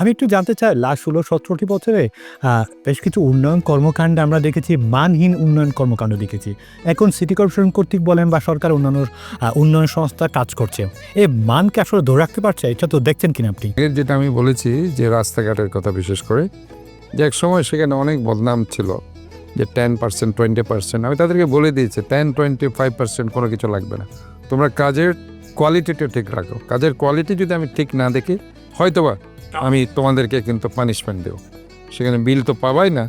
আমি একটু জানতে চাই, লাস্ট ষোলো, সতেরোটি বছরে বেশ কিছু উন্নয়ন কর্মকাণ্ড আমরা দেখেছি, মানহীন উন্নয়ন কর্মকাণ্ড দেখেছি। এখন সিটি কর্পোরেশন কর্তৃক বলেন বা সরকার অন্যান্য উন্নয়ন সংস্থা কাজ করছে। এই মানকে আসলে ধরে রাখতে পারছে? এটা তো দেখছেন কিনা আপনি? যেটা আমি বলেছি, যে রাস্তাঘাটের কথা বিশেষ করে, যে এক সময় সেখানে অনেক বদনাম ছিল, যে টেন পার্সেন্ট, টোয়েন্টি পার্সেন্ট, আমি তাদেরকে বলে দিয়েছি, টেন, টোয়েন্টি ফাইভ পার্সেন্ট কোনো কিছু লাগবে না। তোমরা কাজের কোয়ালিটিটা ঠিক রাখো। কাজের কোয়ালিটি যদি আমি ঠিক না দেখি হয়তোবা আমি তোমাদেরকে কিন্তু পানিশমেন্ট দেবো। সেখানে বিল তো পাবাই না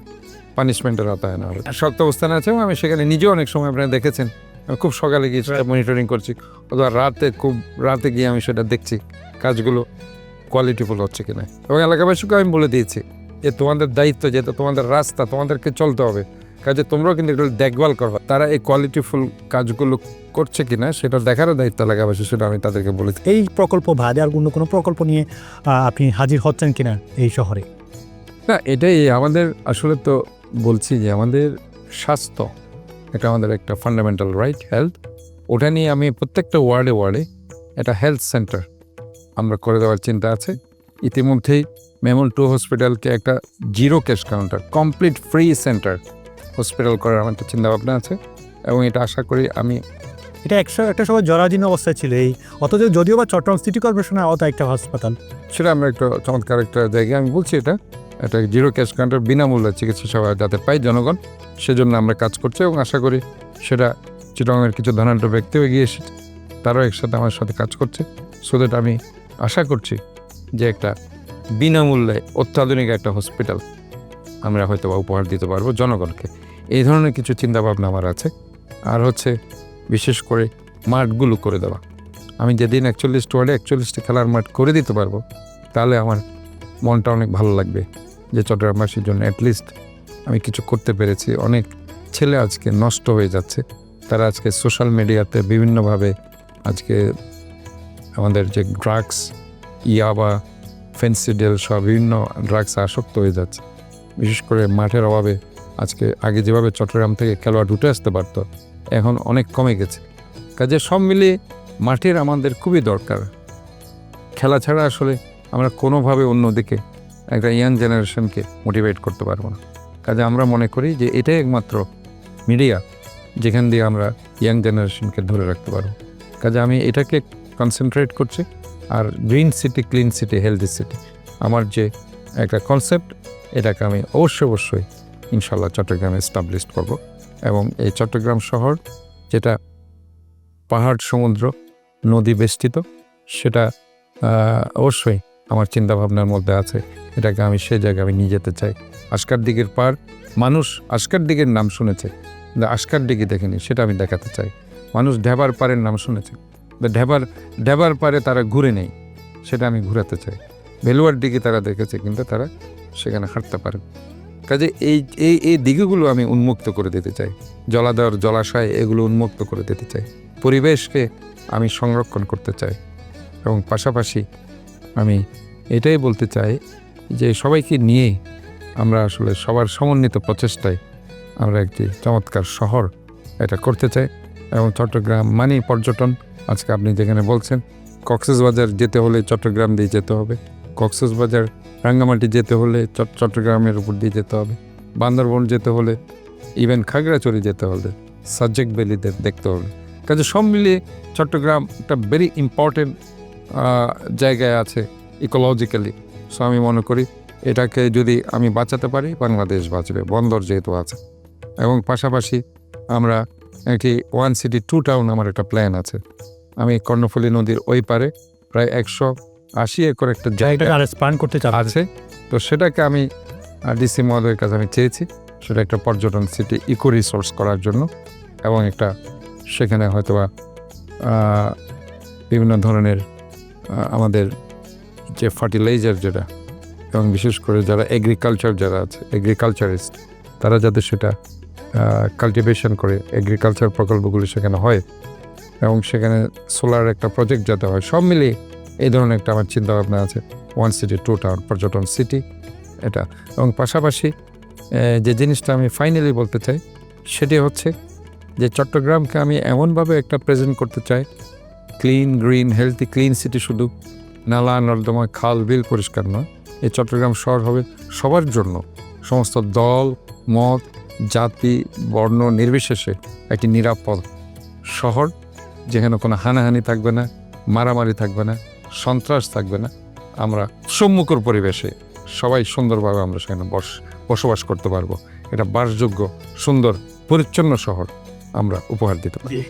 পানিশমেন্টের আওতায় না। হবে শক্ত অবস্থানে আছে আমি সেখানে নিজেও অনেক সময় আপনারা দেখেছেন। আমি খুব সকালে গিয়ে সেটা মনিটরিং করছি। অথবা রাতে খুব রাতে গিয়ে আমি সেটা দেখছি কাজগুলো কোয়ালিটিফুল হচ্ছে কিনা। এবং এলাকাবাসীকে আমি বলে দিয়েছি যে তোমাদের দায়িত্ব যেহেতু তোমাদের রাস্তা তোমাদেরকে চলতে হবে। কাজে তোমরাও কিন্তু একটু দেখভাল করবা তারা এই কোয়ালিটিফুল কাজগুলো করছে কিনা সেটা দেখারও দায়িত্ব লাগে এলাকাবাসী সেটা আমি তাদেরকে বলেছি। এই প্রকল্প বাদে আর অন্য কোনো প্রকল্প নিয়ে আপনি হাজির হচ্ছেন কিনা এই শহরে? না এটাই আমাদের আসলে তো বলছি যে আমাদের স্বাস্থ্য এটা আমাদের একটা ফান্ডামেন্টাল রাইট হেলথ ওটা নিয়ে আমি প্রত্যেকটা ওয়ার্ডে ওয়ার্ডে একটা হেলথ সেন্টার আমরা করে দেওয়ার চিন্তা আছে। ইতিমধ্যেই মেমন টু হসপিটালকে একটা zero cash counter complete free center hospital করার আমার একটা চিন্তাভাবনা আছে এবং এটা আশা করি আমি এটা একশো একটা সময় জরাজীর্ণ অবস্থায় ছিল এই অথচ যদিও বা চট্টগ্রাম সিটি কর্পোরেশনের আওতায় একটা হাসপাতাল। সেটা আমরা একটা চমৎকার একটা জায়গায় আমি বলছি এটা একটা জিরো ক্যাশ কাউন্টার বিনামূল্যে চিকিৎসা সেবা যাতে পাই জনগণ সেজন্য আমরা কাজ করছি এবং আশা করি সেটা চিটংয়ের কিছু ধনাঢ্য ব্যক্তিও এগিয়ে এসেছে তারাও একসাথে আমার সাথে কাজ করছে। সো দ্যাট আমি আশা করছি যে একটা বিনামূল্যে অত্যাধুনিক একটা হসপিটাল আমরা হয়তো বা উপহার দিতে পারব জনগণকে। এই ধরনের কিছু চিন্তাভাবনা আমার আছে। আর হচ্ছে বিশেষ করে মাঠগুলো করে দেওয়া। আমি যেদিন একচল্লিশ ওয়ার্ডে একচল্লিশটি খেলার মাঠ করে দিতে পারব, তাহলে আমার মনটা অনেক ভালো লাগবে যে চট্টগ্রামবাসীর জন্য অ্যাটলিস্ট আমি কিছু করতে পেরেছি। অনেক ছেলে আজকে নষ্ট হয়ে যাচ্ছে। তারা আজকে সোশ্যাল মিডিয়াতে বিভিন্নভাবে আজকে আমাদের যে ড্রাগস ইয়াবা ফেন্সিডেল সব বিভিন্ন ড্রাগস আসক্ত হয়ে যাচ্ছে। বিশেষ করে মাঠের অভাবে আজকে আগে যেভাবে চট্টগ্রাম থেকে খেলোয়াড় উঠে আসতে পারতো, এখন অনেক কমে গেছে। কাজে সব মিলিয়ে মাঠের আমাদের খুবই দরকার। খেলা ছাড়া আসলে আমরা কোনোভাবে অন্যদিকে একটা ইয়াং জেনারেশনকে মোটিভেট করতে পারব না। কাজে আমরা মনে করি যে এটাই একমাত্র মিডিয়া যেখান দিয়ে আমরা ইয়াং জেনারেশনকে ধরে রাখতে পারব। কাজে আমি এটাকে কনসেন্ট্রেট করছি, আর green city clean city healthy city আমার যে একটা কনসেপ্ট এটাকে আমি অবশ্যই অবশ্যই ইনশাল্লাহ চট্টগ্রামে এস্টাবলিশ করব। এবং এই চট্টগ্রাম শহর, যেটা পাহাড়, সমুদ্র, নদী বেষ্টিত, সেটা অবশ্যই আমার চিন্তা ভাবনার মধ্যে আছে। এটাকে আমি সেই জায়গায় আমি নিয়ে যেতে চাই। আস্কার দিঘির পার মানুষ আস্কার দিঘির নাম শুনেছে। আস্কার দিঘি দেখেনি, সেটা আমি দেখাতে চাই। মানুষ ঢেবার পারের নাম শুনেছে। ঢেবার ঢেবার পারে তারা ঘুরে নেই, সেটা আমি ঘুরাতে চাই। ভেলুয়ার দিঘি তারা দেখেছে, কিন্তু তারা সেখানে হাঁটতে পারে কাজে এই এই এই দিঘিগুলো আমি উন্মুক্ত করে দিতে চাই। জলাধর, জলাশয় এগুলো উন্মুক্ত করে দিতে চাই। পরিবেশকে আমি সংরক্ষণ করতে চাই। এবং পাশাপাশি আমি এটাই বলতে চাই যে সবাইকে নিয়ে আমরা আসলে সবার সমন্বিত প্রচেষ্টায় আমরা একটি চমৎকার শহর এটা করতে চাই। এবং চট্টগ্রাম মানে পর্যটন। আজকে আপনি যেখানে বলছেন কক্সবাজার যেতে হলে চট্টগ্রাম দিয়ে যেতে হবে। কক্সবাজার রাঙ্গামাটি যেতে হলে চট্টগ্রামের উপর দিয়ে যেতে হবে। বান্দরবন যেতে হলে ইভেন খাগড়াছড়ি যেতে হলে সাবজেক্ট ভ্যালিদের দেখতে হবে। কাজে সব মিলিয়ে চট্টগ্রাম একটা ভেরি ইম্পর্টেন্ট জায়গায় আছে ইকোলজিক্যালি সো আমি মনে করি, এটাকে যদি আমি বাঁচাতে পারি, বাংলাদেশ বাঁচবে, বন্দর যেহেতু আছে। এবং পাশাপাশি আমরা একটি ওয়ান সিটি টু টাউন আমার একটা প্ল্যান আছে। আমি কর্ণফুলী নদীর ওই পারে প্রায় একশো আশি একর একটা জায়গা আর স্পান করতে আছে। তো সেটাকে আমি ডিসি মহোদয়ের কাছে আমি চেয়েছি। সেটা একটা পর্যটন সিটি ইকো রিসোর্স করার জন্য এবং একটা সেখানে হয়তোবা বিভিন্ন ধরনের আমাদের যে ফার্টিলাইজার যেটা এবং বিশেষ করে যারা এগ্রিকালচার যারা আছে এগ্রিকালচারিস্ট তারা যাতে সেটা কাল্টিভেশন করে এগ্রিকালচার প্রকল্পগুলি সেখানে হয় এবং সেখানে সোলার একটা প্রজেক্ট যাতে হয় সব মিলিয়ে এই ধরনের একটা আমার চিন্তা ভাবনা আছে ওয়ান সিটি টু টাউন পর্যটন সিটি এটা। এবং পাশাপাশি যে জিনিসটা আমি ফাইনালি বলতে চাই, সেটি হচ্ছে যে চট্টগ্রামকে আমি এমনভাবে একটা প্রেজেন্ট করতে চাই clean green healthy clean city শুধু, নালা, নর্দমা, খাল, বিল পরিষ্কার নয়, এই চট্টগ্রাম শহর হবে সবার জন্য সমস্ত দল, মত, জাতি, বর্ণ নির্বিশেষে একটি নিরাপদ শহর, যেখানে কোনো হানাহানি থাকবে না, মারামারি থাকবে না সন্ত্রাস থাকবে না। আমরা সম্মুখর পরিবেশে সবাই সুন্দরভাবে আমরা সেখানে বস বসবাস করতে পারব। এটা বাসযোগ্য, সুন্দর, পরিচ্ছন্ন শহর আমরা উপহার দিতে পারি।